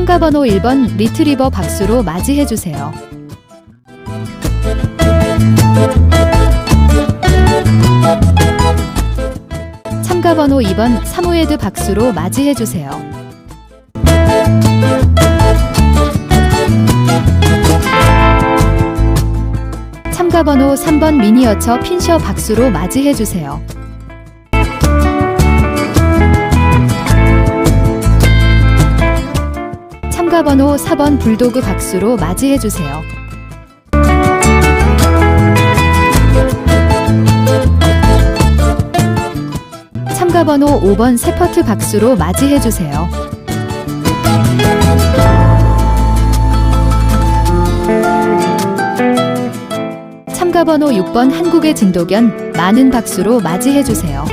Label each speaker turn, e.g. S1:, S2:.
S1: 참가 번호 1번 리트리버 박수로 맞이해 주세요. 참가 번호 2번 사무에드 박수로 맞이해 주세요. 참가 번호 3번 미니어처 핀셔 박수로 맞이해 주세요. 참가 번호 4번 불도그 박수로 맞이해 주세요. 참가 번호 5번 세퍼트 박수로 맞이해 주세요. 참가 번호 6번 한국의 진도견 많은 박수로 맞이해 주세요.